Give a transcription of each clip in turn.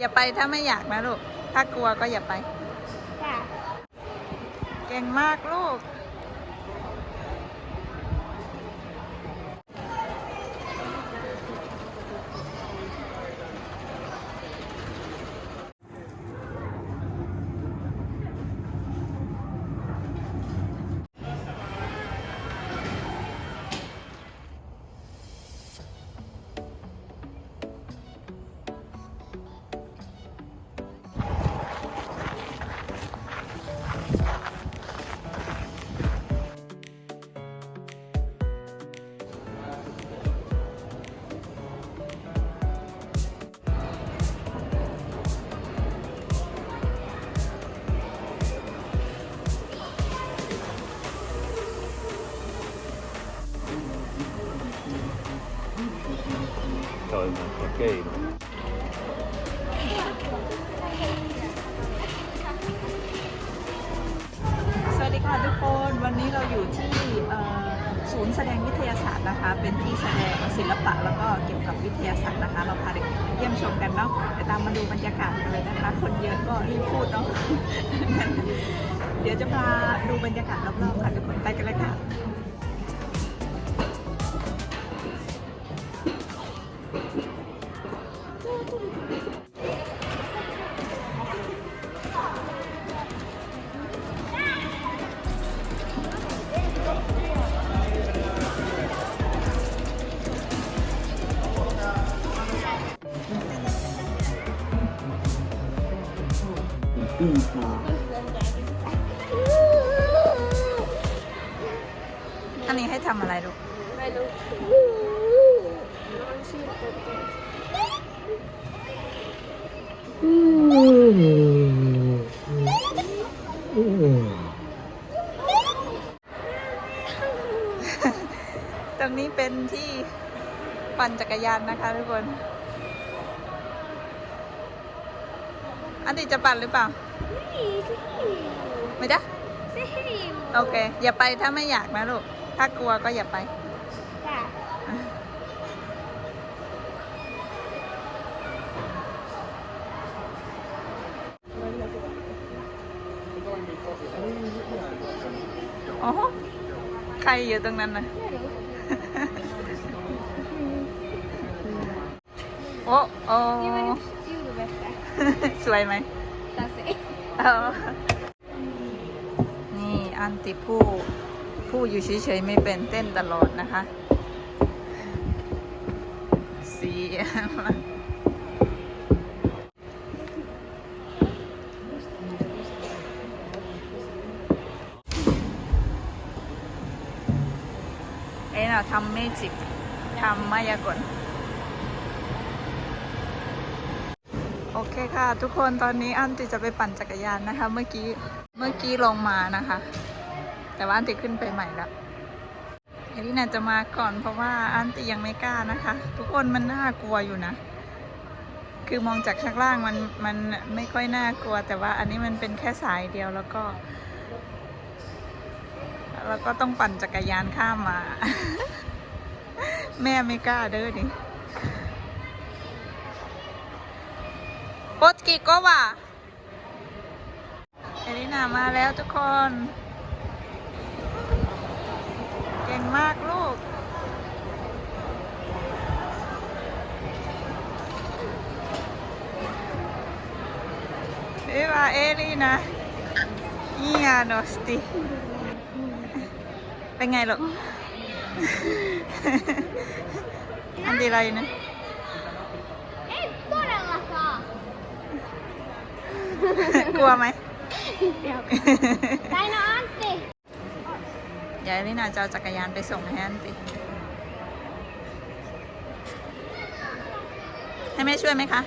อย่าไปถ้าไม่อยากนะลูก ถ้ากลัวก็อย่าไป ค่ะ เก่งมากลูก cheiro. สวัสดีค่ะทุกคนวันนี้เราอยู่ที่ศูนย์แสดงวิทยาศาสตร์นะคะ เป็นที่แสดงศิลปะแล้วก็เกี่ยวกับวิทยาศาสตร์นะคะ เราพาเด็กเยี่ยมชมกันเนาะเดี๋ยวตามมาดูบรรยากาศกันเลยนะคะ คนเยอะก็รีบพูดเนาะเดี๋ยวจะพาดูบรรยากาศรอบๆค่ะทุกคนไปกันเลยค่ะ อันนี้ให้ทำอะไรลูกไม่รู้น้องชื่อโปเต้ตรงนี้เป็นที่ปั่นจักรยานนะคะทุกคน อันนี้จะปั่นหรือเปล่า ไม่จ้ะโอเค อย่าไปถ้าไม่อยากนะลูก ถ้ากลัวก็อย่าไป โอ้ใครอยู่ตรงนั้นนะโอ้โอ้ สวยไหมだぜเออนี่อันติผู้ผู้อยู่เฉยๆไม่เป็นเต้นตลอดนะคะ สีเอ้ยเราทำเมจิกทำมายากล โอเคค่ะ ทุกคนตอนนี้อันติจะไปปั่นจักรยานนะคะ เมื่อกี้เมื่อกี้ลงมานะคะ แต่ว่าอันติขึ้นไปใหม่แล้วเอลินาจะมาก่อนเพราะว่าอันติยังไม่กล้านะคะ ทุกคนมันน่ากลัวอยู่นะ คือมองจากข้างล่างมันมันไม่ค่อยน่ากลัว แต่ว่าอันนี้มันเป็นแค่สายเดียวแล้วก็ แล้วก็ต้องปั่นจักรยานข้ามมา แม่ไม่กล้าเด้อดิ โปสกิโกวะเอลินามาแล้วทุกคน เก่งมากลูกเอวาเอลินาอียาโนสติ เป็นไงลูก อันดีไรนะ กลัวไหมได้นอนสิยายลิน่าจะเอาจักรยานไปส่งให้อันติให้แม่ช่วยไหมคะ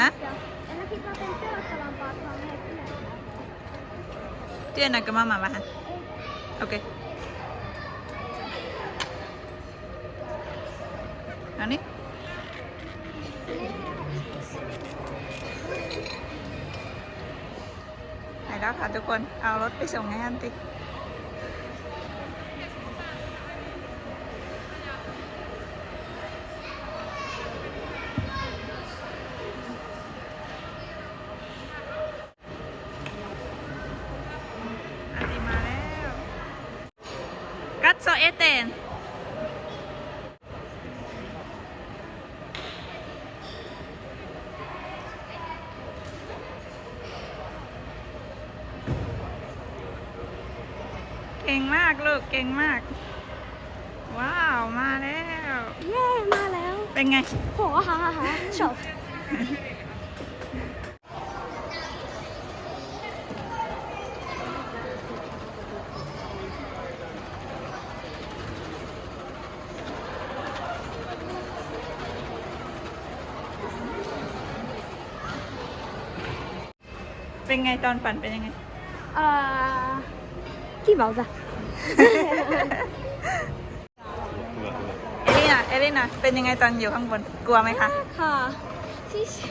ฮะเตี้ยนักก็มามาฮะโอเคอันนี้ ค่ะทุกคน เอารถไปส่งให้อันติ เอเตน เก่งมากลูกเก่งมาก ว้าวมาแล้วเย้มาแล้วเป็นไงโหฮ่าฮ่าฮ่าชอบเป็นไงตอนปั่นเป็นยังไงเอ่อกี่บอกจ้ะ เอลิน่า เอลิน่า เป็นยังไงตอนอยู่ข้างบน กลัวไหมคะ ค่ะsiis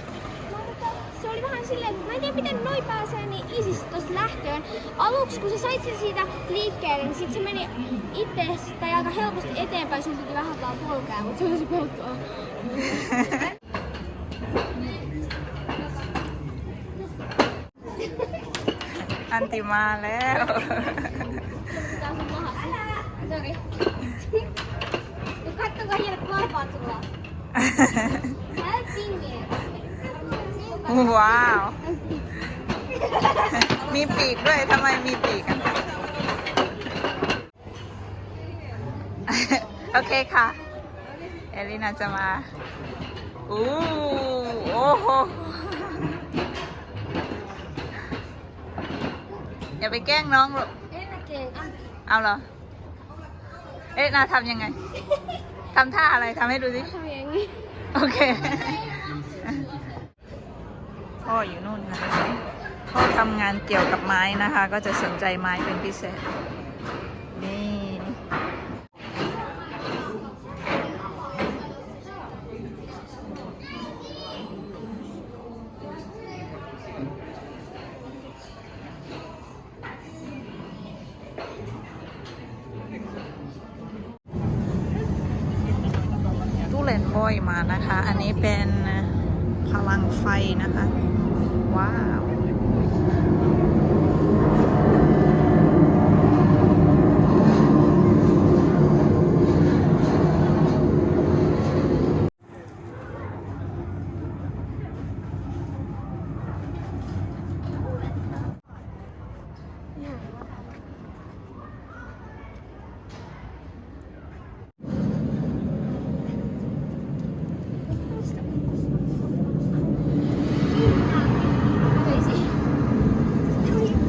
se oli vähän silleen, että mä en tiedä miten noi pääsee niin easy tosta lähtöön. Aluksi kun sä sait sen siitä liikkeelle, niin sit se meni itse tai aika helposti eteenpäin, sun piti vähän vaan polkea, mutta se oli tosi pelkoa. อันติมาแล้ว ว้าว มีปีกด้วยทำไมมีปีกโอเคค่ะ เอลินาจะมา โอ้โห อย่าไปแกล้งน้องหรอก Elina King. เอาเหรอ เอ๊ะนาทำยังไงทำท่าอะไรทำให้ดูสิ Tää jengi. โอเค พ่ออยู่นู่นค่ะ พ่อทำงานเกี่ยวกับไม้นะคะ ก็จะสนใจไม้เป็นพิเศษ ห้อยมานะคะ อันนี้เป็นพลังไฟนะคะ ว้าว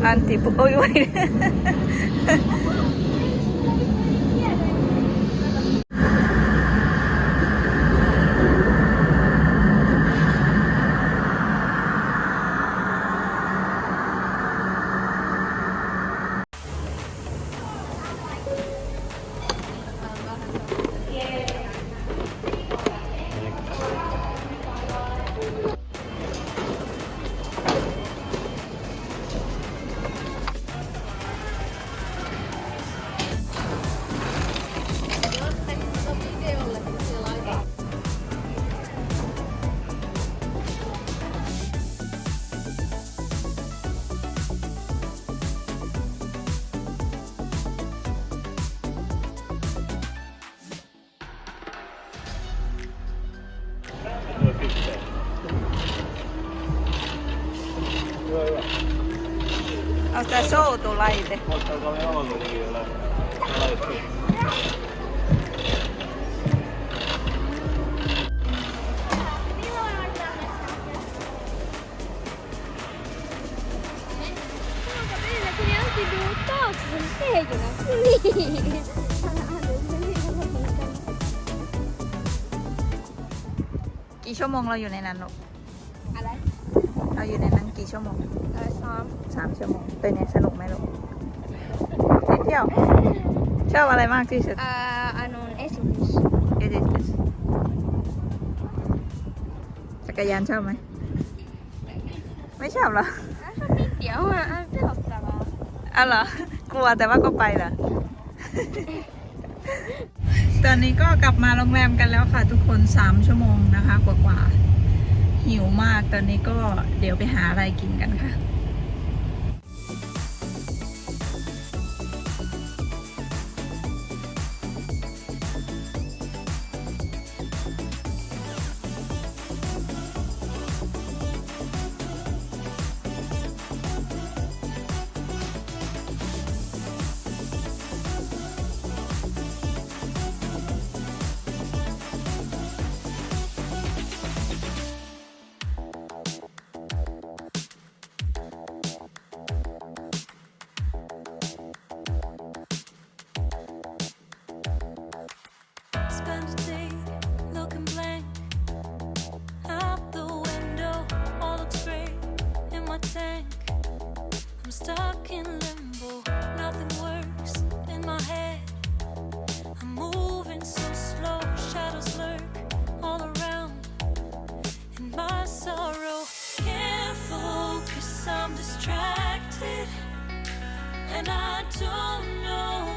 อันติปุ เอาแต่โซ่ตัวไล่เลย Ottaako ne ollut vielä? Laittu. Kun ne otti tuon taakse sen teikynä. Niin. กี่ชั่วโมงเราอยู่ในนั้นลูกอะไร เราอยู่ในนั้นกี่ชั่วโมงเออซ้อมสามชั่วโมงเป็นไงสนุกไหมลูกไปเที่ยวชอบอะไรมากที่สุด เอ่ออันนู้นเอสบิสเอเดสจักรยานชอบไหม ไม่ชอบเหรอชอบนิดเดียวอะอะไม่หลบตาบ้าอ๋อเหรอกลัวแต่ว่าก็ไปเหรอตอนนี้ก็กลับมาโรงแรมกันแล้วค่ะทุกคนสามชั่วโมงนะคะ กว่าๆ หิวมากตอนนี้ก็เดี๋ยวไปหาอะไรกินกันค่ะ stuck in limbo, nothing works in my head. I'm moving so slow, shadows lurk all around in my sorrow. Can't focus, I'm distracted, and I don't know.